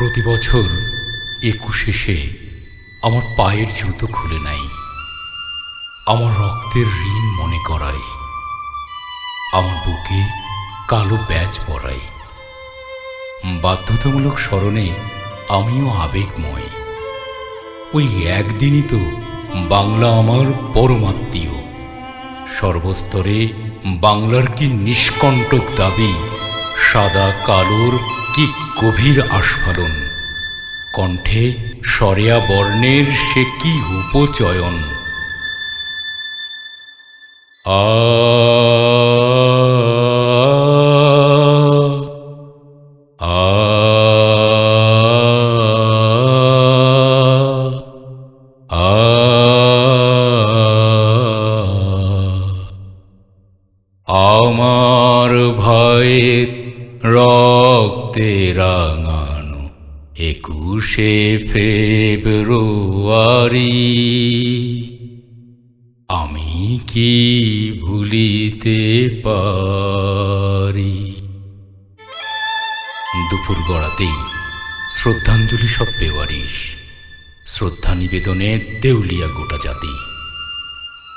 প্রতি বছর একুশে সে আমার পায়ের জুতো খুলে নাই আমার রক্তের ঋণ মনে করায়। আমার বুকে কালো ব্যাজ পরাই বাধ্যতামূলক স্মরণে আমিও আবেগময়। ওই একদিনই তো বাংলা আমার পরমাত্মীয়। সর্বস্তরে বাংলার কি নিষ্কণ্টক দাবি, সাদা কালোর কি গভীর আস্ফালন? কণ্ঠে সরেয়া বর্ণের সে কি উপচয়ন আ আমার ভয়ে রক্তে রাঙানো একুশে ফেব্রুয়ারি। আমি কি ভুলিতে পারি? দুপুর গড়াতেই শ্রদ্ধাঞ্জলি সব বেওয়ারিশ। শ্রদ্ধা নিবেদনে দেউলিয়া গোটা জাতি।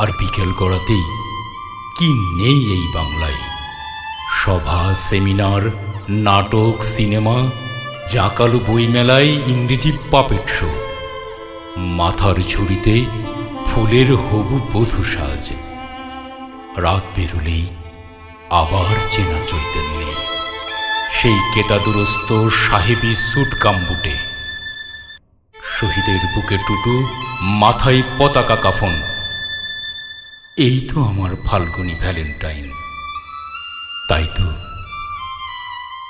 আর বিকেল গড়াতেই কি নেই এই বাংলায় সভা, সেমিনার, নাটক, সিনেমা, জাকালো বইমেলায় ইংরেজি পাপেট শো। মাথার ঝুড়িতে ফুলের হবু বধূ সাজ। রাত বেরুলেই আবার চেনা চৈতন্যে। সেই কেতাদুরস্ত সাহেবী স্যুট কাম্বুটে শহীদের বুকে টুটু মাথায় পতাকা কাফন। এই তো আমার ফাল্গুনি ভ্যালেন্টাইন।